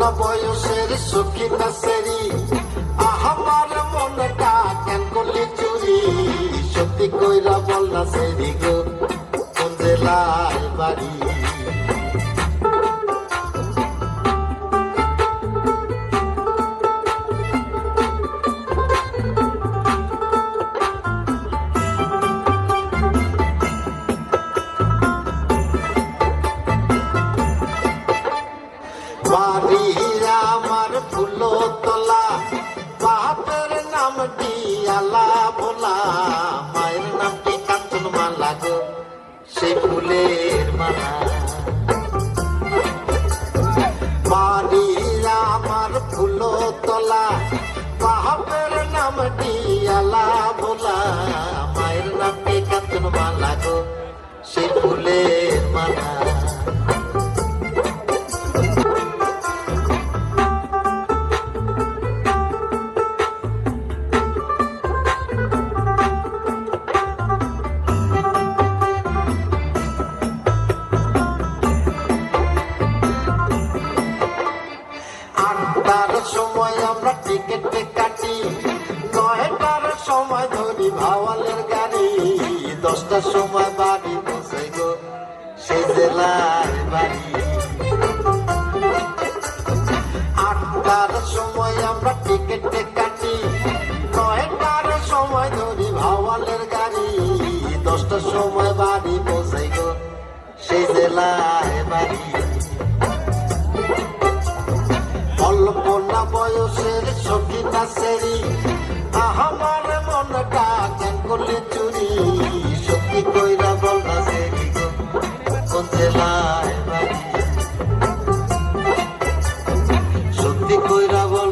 অল্প বয়সের সকিন সেরি আমার মনটা কেন করলি চুরি সত্যি কইরা বল না সেরি গো কোন জেলায় বাড়ি সেই ফুলের মালা। বাড়ি আমার ফুল তলা বাপের নাম আলা ভোলা। মায়ের নামটি কাঞ্চন মালা গো সেই ফুলের মালা। আমরা টিকিট কাটি নয়টার সময় ধরি ভাওয়ালের গাড়ি। দশটার সময় বাড়ি বসে গো সেই জেলার বাড়ি। আটটার সময় আমরা টিকিট কাটি নয়টার সময় ধরি ভাওয়ালের গাড়ি। দশটার সময় বাড়ি বসে গো সেই জেলায় বাড়ি। বয়সের ছবি না সেরি আহমার মনটা চান করলে চুরি সত্যি কইরা বল দাসেরি কোন জেলায় সত্যি কইরা বল